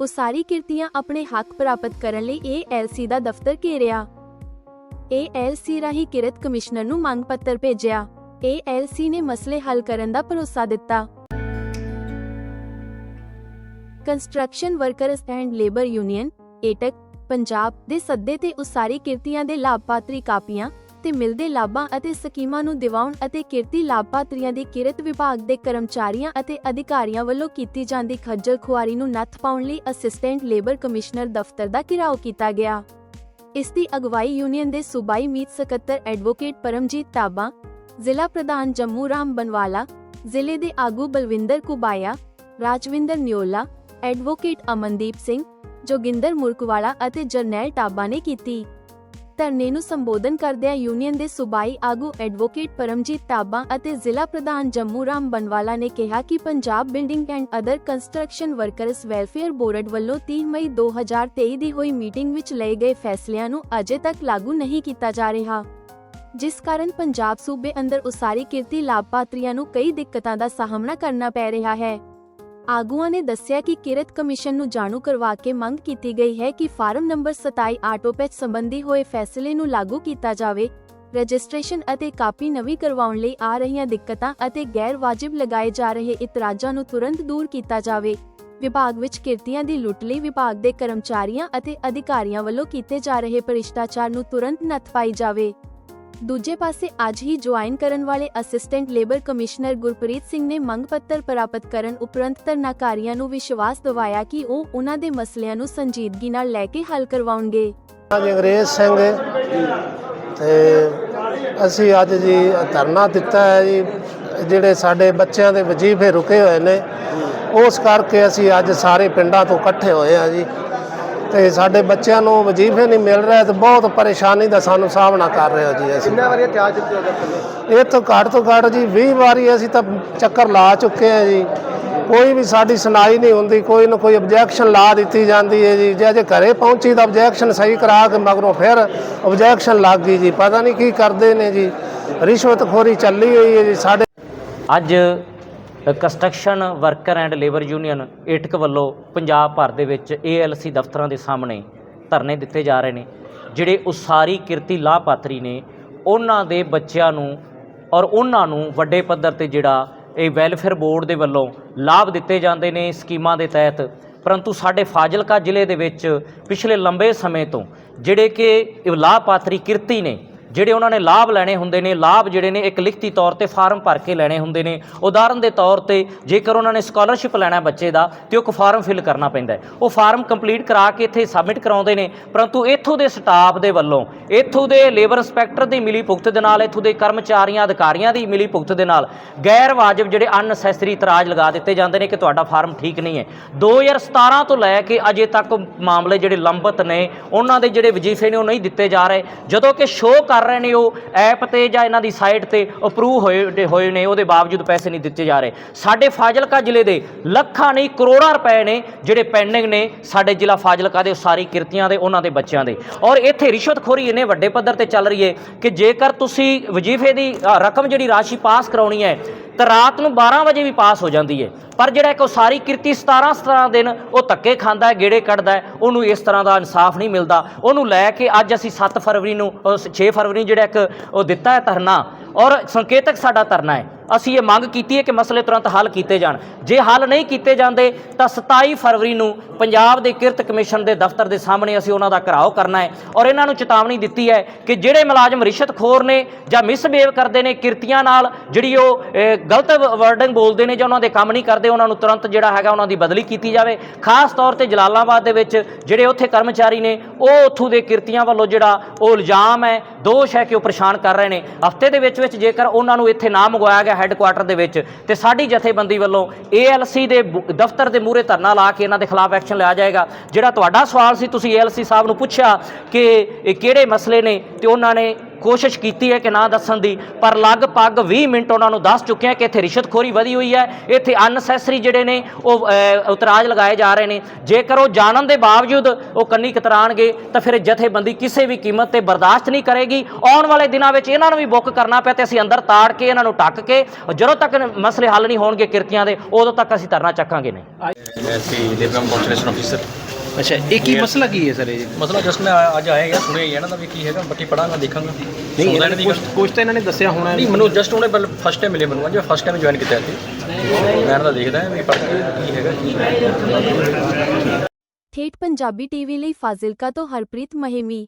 ਉਸਾਰੀ ਕਿਰਤੀਆਂ ਆਪਣੇ ਹੱਕ ਪ੍ਰਾਪਤ ਕਰਨ ਲਈ ਏਐਲਸੀ ਦਾ ਦਫ਼ਤਰ ਘੇਰਿਆ। ਏਐਲਸੀ ਰਾਹੀਂ ਕਿਰਤ ਕਮਿਸ਼ਨਰ ਨੂੰ ਮੰਗ ਪੱਤਰ ਭੇਜਿਆ। ਏਐਲਸੀ ਨੇ ਮਸਲੇ ਹੱਲ ਕਰਨ ਦਾ ਭਰੋਸਾ ਦਿੱਤਾ। Construction workers and labour union AITUC Punjab ਦੇ ਸੱਦੇ ਤੇ ਉਸਾਰੀ ਕਿਰਤੀਆਂ ਦੇ ਲਾਭਪਾਤਰੀ ਕਾਪੀਆਂ ਤੇ ਮਿਲਦੇ ਲਾਭਾਂ ਅਤੇ ਸਕੀਮਾਂ ਨੂੰ ਦਿਵਾਉਣ ਅਤੇ ਕਿਰਤੀ ਲਾਭਪਾਤਰੀਆਂ ਦੀ ਕਿਰਤ ਵਿਭਾਗ ਦੇ ਕਰਮਚਾਰੀਆਂ ਅਤੇ ਅਧਿਕਾਰੀਆਂ ਵੱਲੋਂ ਕੀਤੀ ਜਾਂਦੀ ਖੱਜਲ ਖੁਆਰੀ ਨੂੰ ਨੱਥ ਪਾਉਣ ਲਈ ਅਸਿਸਟੈਂਟ ਲੇਬਰ ਕਮਿਸ਼ਨਰ ਦਫ਼ਤਰ ਦਾ ਘਿਰਾਓ ਕੀਤਾ ਗਿਆ। ਇਸ ਦੀ ਅਗਵਾਈ ਯੂਨੀਅਨ ਦੇ ਸੂਬਾਈ ਮੀਤ ਸਕੱਤਰ ਐਡਵੋਕੇਟ ਪਰਮਜੀਤ ਤਾਬਾ, ਜ਼ਿਲ੍ਹਾ ਪ੍ਰਧਾਨ ਜੰਮੂ ਰਾਮ ਬਨਵਾਲਾ, ਜ਼ਿਲ੍ਹੇ ਦੇ ਆਗੂ ਬਲਵਿੰਦਰ ਕੁਬਾਇਆ, ਰਾਜਵਿੰਦਰ ਨਿਓਲਾ, ਐਡਵੋਕੇਟ ਅਮਨਦੀਪ ਸਿੰਘ, ਜੋਗਿੰਦਰ ਮੁਰਕਵਾਲਾ ਅਤੇ ਜਰਨੈਲ ਟਾਬਾ ਨੇ ਕੀਤੀ। ਧਰਨੇ ਨੂੰ ਸੰਬੋਧਨ ਕਰਦਿਆਂ ਯੂਨੀਅਨ ਦੇ ਸੂਬਾਈ ਆਗੂ ਐਡਵੋਕੇਟ ਪਰਮਜੀਤ ਟਾਬਾ ਅਤੇ ਜ਼ਿਲ੍ਹਾ ਪ੍ਰਧਾਨ ਜੰਮੂ ਰਾਮ ਬਨਵਾਲਾ ਨੇ ਕਿਹਾ ਕਿ Punjab building and other construction workers welfare board ਵੱਲੋਂ 30 ਮਈ 2023 ਦੀ ਹੋਈ ਮੀਟਿੰਗ ਵਿੱਚ ਲਏ ਗਏ ਫੈਸਲਿਆਂ ਨੂੰ ਅਜੇ ਤੱਕ ਲਾਗੂ ਨਹੀਂ ਕੀਤਾ ਜਾ ਰਿਹਾ। ਜਿਸ ਕਾਰਨ ਪੰਜਾਬ ਸੂਬੇ ਅੰਦਰ ਉਸਾਰੀ ਕਿਰਤੀ ਲਾਭਪਾਤਰੀਆਂ ਨੂੰ ਕਈ ਦਿੱਕਤਾਂ ਦਾ ਸਾਹਮਣਾ ਕਰਨਾ ਪੈ ਰਿਹਾ ਹੈ। ਆਗੂਆਂ ਨੇ ਦੱਸਿਆ ਕਿ ਕਿਰਤ ਕਮਿਸ਼ਨ ਨੂੰ ਜਾਣੂ ਕਰਵਾ ਕੇ ਮੰਗ ਕੀਤੀ ਗਈ ਹੈ ਕਿ ਫਾਰਮ ਨੰਬਰ 27 ਆਟੋਪੈਚ ਸੰਬੰਧੀ ਹੋਏ ਫੈਸਲੇ ਨੂੰ ਲਾਗੂ ਕੀਤਾ ਜਾਵੇ, ਰਜਿਸਟ੍ਰੇਸ਼ਨ ਅਤੇ ਕਾਪੀ ਨਵੀਂ ਕਰਵਾਉਣ ਲਈ ਆ ਰਹੀਆਂ ਦਿੱਕਤਾਂ ਅਤੇ ਗੈਰ ਵਾਜਿਬ ਲਗਾਏ ਜਾ ਰਹੇ ਇਤਰਾਜ਼ਾਂ ਨੂੰ ਤੁਰੰਤ ਦੂਰ ਕੀਤਾ ਜਾਵੇ। ਵਿਭਾਗ ਵਿੱਚ ਕਿਰਤੀਆਂ ਦੀ ਲੁੱਟ ਲਈ ਵਿਭਾਗ ਦੇ ਕਰਮਚਾਰੀਆਂ ਅਤੇ ਅਧਿਕਾਰੀਆਂ ਵੱਲੋਂ ਕੀਤੇ ਜਾ ਰਹੇ ਭ੍ਰਿਸ਼ਟਾਚਾਰ ਨੂੰ ਤੁਰੰਤ ਨੱਥ ਪਾਈ ਜਾਵੇ। ਦੂਜੇ ਪਾਸੇ ਅੱਜ ਹੀ ਜੁਆਇਨ ਕਰਨ ਵਾਲੇ assistant labour commissioner Gurpreet Singh ਨੇ ਮੰਗ ਪੱਤਰ ਪ੍ਰਾਪਤ ਕਰਨ ਉਪਰੰਤ ਧਰਨਾਕਾਰੀਆਂ ਨੂੰ ਵਿਸ਼ਵਾਸ ਦਿਵਾਇਆ ਕਿ ਉਹ ਉਹਨਾਂ ਦੇ ਮਸਲਿਆਂ ਨੂੰ ਸੰਜੀਦਗੀ ਨਾਲ ਲੈ ਕੇ ਹੱਲ ਕਰਵਾਉਣਗੇ। ਹਾਂਜੀ ਅੰਗਰੇਜ਼ ਸਿੰਘ ਤੇ ਅਸੀਂ ਅੱਜ ਜੀ ਧਰਨਾ ਦਿੱਤਾ ਹੈ ਜੀ, ਜਿਹੜੇ ਸਾਡੇ ਬੱਚਿਆਂ ਦੇ ਵਜੀਫੇ ਰੁਕੇ ਹੋਏ ਨੇ, ਉਸ ਕਰਕੇ ਅਸੀਂ ਅੱਜ ਸਾਰੇ ਪਿੰਡਾਂ ਤੋਂ ਇਕੱਠੇ ਹੋਏ ਆ ਜੀ। ਤੇ ਸਾਡੇ ਬੱਚਿਆਂ ਨੂੰ ਵਜੀਫੇ ਨਹੀਂ ਮਿਲ ਰਿਹਾ ਤੇ ਬਹੁਤ ਪਰੇਸ਼ਾਨੀ ਦਾ ਸਾਨੂੰ ਸਾਹਮਣਾ ਕਰ ਰਹੇ ਹਾਂ ਜੀ ਅਸੀਂ। ਕਿੰਨਾ ਵਾਰੀ ਜਾ ਚੁੱਕੇ ਹੋ ਇਹ ਤੋਂ ਘੱਟ ਤੋਂ ਘੱਟ ਜੀ 20 ਵਾਰੀ ਅਸੀਂ ਤਾਂ ਚੱਕਰ ਲਾ ਚੁੱਕੇ ਆ ਜੀ। ਕੋਈ ਵੀ ਸਾਡੀ ਸੁਣਾਈ ਨਹੀਂ ਹੁੰਦੀ ਕੋਈ ਨਾ ਕੋਈ ਆਬਜੈਕਸ਼ਨ ਲਾ ਦਿੱਤੀ ਜਾਂਦੀ ਹੈ ਜੀ। ਜੇ ਜੇ ਘਰੇ ਪਹੁੰਚੀ ਤਾਂ ਆਬਜੈਕਸ਼ਨ ਸਹੀ ਕਰਾ ਕੇ ਮਗਰੋਂ ਫਿਰ ਆਬਜੈਕਸ਼ਨ ਲੱਗ ਗਈ ਜੀ। ਪਤਾ ਨਹੀਂ ਕੀ ਕਰਦੇ ਨੇ ਜੀ। ਰਿਸ਼ਵਤਖੋਰੀ ਚੱਲੀ ਹੋਈ ਹੈ ਜੀ ਸਾਡੇ ਅੱਜ construction worker and labour union AITUC ਵੱਲੋਂ ਪੰਜਾਬ ਭਰ ਦੇ ਵਿੱਚ ਏਐਲਸੀ ਦਫ਼ਤਰਾਂ ਦੇ ਸਾਹਮਣੇ ਧਰਨੇ ਦਿੱਤੇ ਜਾ ਰਹੇ ਨੇ, ਜਿਹੜੇ ਉਸਾਰੀ ਕਿਰਤੀ ਲਾਭਪਾਤਰੀ ਨੇ, ਉਹਨਾਂ ਦੇ ਬੱਚਿਆਂ ਨੂੰ ਔਰ ਉਹਨਾਂ ਨੂੰ ਵੱਡੇ ਪੱਧਰ ਤੇ ਜਿਹੜਾ ਇਹ ਵੈਲਫੇਅਰ ਬੋਰਡ ਦੇ ਵੱਲੋਂ ਲਾਭ ਦਿੱਤੇ ਜਾਂਦੇ ਨੇ ਸਕੀਮਾਂ ਦੇ ਤਹਿਤ। ਪਰੰਤੂ ਸਾਡੇ ਫਾਜ਼ਿਲਕਾ ਜ਼ਿਲ੍ਹੇ ਦੇ ਵਿੱਚ ਪਿਛਲੇ ਲੰਬੇ ਸਮੇਂ ਤੋਂ ਜਿਹੜੇ ਕਿ ਲਾਭਪਾਤਰੀ ਕਿਰਤੀ ਨੇ ਜਿਹੜੇ ਉਹਨਾਂ ਨੇ ਲਾਭ ਲੈਣੇ ਹੁੰਦੇ ਨੇ, ਲਾਭ ਜਿਹੜੇ ਨੇ ਇੱਕ ਲਿਖਤੀ ਤੌਰ ਤੇ ਫਾਰਮ ਭਰ ਕੇ ਲੈਣੇ ਹੁੰਦੇ ਨੇ। ਉਦਾਹਰਨ ਦੇ ਤੌਰ ਤੇ ਜੇਕਰ ਉਹਨਾਂ ਨੇ ਸਕਾਲਰਸ਼ਿਪ ਲੈਣਾ ਬੱਚੇ ਦਾ, ਤੇ ਉਹ ਇੱਕ ਫਾਰਮ ਫਿਲ ਕਰਨਾ ਪੈਂਦਾ ਹੈ। ਉਹ ਫਾਰਮ ਕੰਪਲੀਟ ਕਰਾ ਕੇ ਇੱਥੇ ਸਬਮਿਟ ਕਰਾਉਂਦੇ ਨੇ, ਪਰੰਤੂ ਇੱਥੋਂ ਦੇ ਸਟਾਫ ਦੇ ਵੱਲੋਂ, ਇੱਥੋਂ ਦੇ ਲੇਬਰ ਇੰਸਪੈਕਟਰ ਦੀ ਮਿਲੀ ਭੁਗਤ ਦੇ ਨਾਲ, ਇੱਥੋਂ ਦੇ ਕਰਮਚਾਰੀਆਂ, ਅਧਿਕਾਰੀਆਂ ਦੀ ਮਿਲੀ ਭੁਗਤ ਦੇ ਨਾਲ ਗੈਰ ਵਾਜਬ ਜਿਹੜੇ ਅਨਸੈਸਰੀ ਇਤਰਾਜ਼ ਲਗਾ ਦਿੱਤੇ ਜਾਂਦੇ ਨੇ ਕਿ ਤੁਹਾਡਾ ਫਾਰਮ ਠੀਕ ਨਹੀਂ ਹੈ। 2017 ਤੋਂ ਲੈ ਕੇ ਅਜੇ ਤੱਕ ਮਾਮਲੇ ਜਿਹੜੇ ਲੰਬਤ ਨੇ, ਉਹਨਾਂ ਦੇ ਜਿਹੜੇ ਵਜੀਫੇ ਨੇ ਉਹ ਨਹੀਂ ਦਿੱਤੇ ਜਾ ਰਹੇ। ਜਦੋਂ ਕਿ ਸ਼ੋਅ ਕਰ ਰਹੇ ਨੇ, ਉਹ ਐਪ ਤੇ ਜਾਂ ਇਹਨਾਂ ਦੀ ਸਾਈਟ ਤੇ ਅਪਰੂਵ ਹੋਏ ਹੋਏ ਨੇ, ਉਹਦੇ ਬਾਵਜੂਦ ਪੈਸੇ ਨਹੀਂ ਦਿੱਤੇ ਜਾ ਰਹੇ। ਸਾਡੇ ਫਾਜ਼ਿਲਕਾ ਜ਼ਿਲ੍ਹੇ ਦੇ ਲੱਖਾਂ ਨਹੀਂ ਕਰੋੜਾਂ ਰੁਪਏ ਨੇ ਜਿਹੜੇ ਪੈਂਡਿੰਗ ਨੇ ਸਾਡੇ ਜ਼ਿਲ੍ਹਾ ਫਾਜ਼ਿਲਕਾ ਦੇ ਸਾਰੀ ਕਿਰਤੀਆਂ ਦੇ, ਉਹਨਾਂ ਦੇ ਬੱਚਿਆਂ ਦੇ। ਔਰ ਇੱਥੇ ਰਿਸ਼ਵਤਖੋਰੀ ਇੰਨੇ ਵੱਡੇ ਪੱਧਰ ਤੇ ਚੱਲ ਰਹੀ ਹੈ ਕਿ ਜੇਕਰ ਤੁਸੀਂ ਵਜੀਫੇ ਦੀ ਰਕਮ ਜਿਹੜੀ ਰਾਸ਼ੀ ਪਾਸ ਕਰਾਉਣੀ ਹੈ ਤਾਂ ਰਾਤ ਨੂੰ 12 ਵਜੇ ਵੀ ਪਾਸ ਹੋ ਜਾਂਦੀ ਹੈ ਪਰ ਜਿਹੜਾ ਇੱਕ ਸਾਰੀ ਕਿਰਤੀ 17 17 ਦਿਨ ਉਹ ਧੱਕੇ ਖਾਂਦਾ ਹੈ ਗੇੜੇ ਕੱਢਦਾ ਹੈ ਉਹਨੂੰ ਇਸ ਤਰ੍ਹਾਂ ਦਾ ਇਨਸਾਫ ਨਹੀਂ ਮਿਲਦਾ। ਉਹਨੂੰ ਲੈ ਕੇ ਅੱਜ ਅਸੀਂ 7 ਫਰਵਰੀ ਨੂੰ ਅ, 6 ਫਰਵਰੀ ਨੂੰ ਜਿਹੜਾ ਇੱਕ ਉਹ ਦਿੱਤਾ ਹੈ ਧਰਨਾ। ਔਰ ਸੰਕੇਤਕ ਸਾਡਾ ਧਰਨਾ ਹੈ। ਅਸੀਂ ਇਹ ਮੰਗ ਕੀਤੀ ਹੈ ਕਿ ਮਸਲੇ ਤੁਰੰਤ ਹੱਲ ਕੀਤੇ ਜਾਣ। ਜੇ ਹੱਲ ਨਹੀਂ ਕੀਤੇ ਜਾਂਦੇ, ਤਾਂ 27 ਫਰਵਰੀ ਨੂੰ ਪੰਜਾਬ ਦੇ ਕਿਰਤ ਕਮਿਸ਼ਨ ਦੇ ਦਫ਼ਤਰ ਦੇ ਸਾਹਮਣੇ ਅਸੀਂ ਉਹਨਾਂ ਦਾ ਘਰਾਓ ਕਰਨਾ ਹੈ ਔਰ ਇਹਨਾਂ ਨੂੰ ਚੇਤਾਵਨੀ ਦਿੱਤੀ ਹੈ ਕਿ ਜਿਹੜੇ ਮੁਲਾਜ਼ਮ ਰਿਸ਼ਵਤਖੋਰ ਨੇ ਜਾਂ ਮਿਸਬਿਹੇਵ ਕਰਦੇ ਨੇ ਕਿਰਤੀਆਂ ਨਾਲ, ਜਿਹੜੀ ਉਹ ਗਲਤ ਵਰਡਿੰਗ ਬੋਲਦੇ ਨੇ ਜਾਂ ਉਹਨਾਂ ਦੇ ਕੰਮ ਨਹੀਂ ਕਰਦੇ, ਉਹਨਾਂ ਨੂੰ ਤੁਰੰਤ ਜਿਹੜਾ ਹੈਗਾ ਉਹਨਾਂ ਦੀ ਬਦਲੀ ਕੀਤੀ ਜਾਵੇ। ਖਾਸ ਤੌਰ ਤੇ ਜਲਾਲਾਬਾਦ ਦੇ ਵਿੱਚ ਜਿਹੜੇ ਉੱਥੇ ਕਰਮਚਾਰੀ ਨੇ, ਉਹ ਉੱਥੋਂ ਦੇ ਕਿਰਤੀਆਂ ਵੱਲੋਂ ਜਿਹੜਾ ਉਹ ਇਲਜ਼ਾਮ ਹੈ, ਦੋਸ਼ ਹੈ ਕਿ ਉਹ ਪਰੇਸ਼ਾਨ ਕਰ ਰਹੇ ਨੇ। ਹਫ਼ਤੇ ਦੇ ਵਿੱਚ ਵਿੱਚ ਜੇਕਰ ਉਹਨਾਂ ਨੂੰ ਇੱਥੇ ਨਾ ਮੰਗਵਾਇਆ ਗਿਆ ਹੈੱਡਕੁਆਟਰ ਦੇ ਵਿੱਚ ਤੇ ਸਾਡੀ ਜਥੇਬੰਦੀ ਵੱਲੋਂ ਏਐਲਸੀ ਦੇ ਦਫ਼ਤਰ ਦੇ ਮੂਹਰੇ ਧਰਨਾ ਲਾ ਕੇ ਇਹਨਾਂ ਦੇ ਖਿਲਾਫ ਐਕਸ਼ਨ ਲਿਆ ਜਾਏਗਾ। ਜਿਹੜਾ ਤੁਹਾਡਾ ਸਵਾਲ ਸੀ, ਤੁਸੀਂ ਏਐਲਸੀ ਸਾਹਿਬ ਨੂੰ ਪੁੱਛਿਆ ਕਿ ਇਹ ਕਿਹੜੇ ਮਸਲੇ ਨੇ ਤੇ ਉਹਨਾਂ ਨੇ ਕੋਸ਼ਿਸ਼ ਕੀਤੀ ਹੈ ਕਿ ਨਾ ਦੱਸਣ ਦੀ ਪਰ ਲਗਭਗ 20 ਮਿੰਟ ਉਹਨਾਂ ਨੂੰ ਦੱਸ ਚੁੱਕੇ ਆ ਕਿ ਇੱਥੇ ਰਿਸ਼ਵਤਖੋਰੀ ਵਧੀ ਹੋਈ ਹੈ। ਇੱਥੇ ਅਨਸੈਸਰੀ ਜਿਹੜੇ ਨੇ ਉਹ ਉਤਰਾਜ ਲਗਾਏ ਜਾ ਰਹੇ ਨੇ। ਜੇਕਰ ਉਹ ਜਾਣਨ ਦੇ ਬਾਵਜੂਦ ਉਹ ਕੰਨੀ ਕਤਰਾਣਗੇ ਤਾਂ ਫਿਰ ਜਥੇਬੰਦੀ ਕਿਸੇ ਵੀ ਕੀਮਤ ਤੇ ਬਰਦਾਸ਼ਤ ਨਹੀਂ ਕਰੇਗੀ। ਆਉਣ ਵਾਲੇ ਦਿਨਾਂ ਵਿੱਚ ਇਹਨਾਂ ਨੂੰ ਵੀ ਬੁੱਕ ਕਰਨਾ ਪਿਆ ਤੇ ਅਸੀਂ ਅੰਦਰ ਤਾੜ ਕੇ ਇਹਨਾਂ ਨੂੰ ਟੱਕ ਕੇ ਜਦੋਂ ਤੱਕ ਮਸਲੇ ਹੱਲ ਨਹੀਂ ਹੋਣਗੇ ਕਿਰਤੀਆਂ ਦੇ ਉਦੋਂ ਤੱਕ ਅਸੀਂ ਧਰਨਾ ਚੱਕਾਂਗੇ ਨਹੀਂ। ਐਸੀ ਲੇਬਰ ਕਾਉਂਸਲੇਸ਼ਨ ਆਫੀਸਰ ਅੱਛਾ ਇਹ ਕੀ ਮਸਲਾ ਕੀ ਹੈ ਸਰ ਇਹ? ਮਸਲਾ ਜਸਟ ਮੈਂ ਅੱਜ ਆਇਆ ਯਾਰ ਸੁਣਿਆ ਹੀ ਹੈ ਨਾ ਦਾ ਵੀ ਕੀ ਹੈਗਾ ਬੱਟੀ ਪੜਾਂਗਾ ਦੇਖਾਂਗਾ। ਨਹੀਂ ਇਹਨਾਂ ਨਹੀਂ ਕੁਝ ਕੁਝ ਤਾਂ ਇਹਨਾਂ ਨੇ ਦੱਸਿਆ ਹੋਣਾ। ਨਹੀਂ ਮੈਨੂੰ ਜਸਟ ਉਹਨੇ ਬਲ ਫਸਟ ਟਾਈਮ ਮਿਲੇ ਮੈਨੂੰ ਅੱਜ ਫਸਟ ਟਾਈਮ ਜੁਆਇਨ ਕੀਤਾ ਇੱਥੇ। ਮੈਂ ਇਹਨਾਂ ਦਾ ਦੇਖਦਾ ਵੀ ਪੜ੍ਹ ਕੇ ਕੀ ਹੈਗਾ। ਠੇਠ ਪੰਜਾਬੀ ਟੀਵੀ ਲਈ ਫਾਜ਼ਿਲਕਾ ਤੋਂ ਹਰਪ੍ਰੀਤ ਮਹਿਮੀ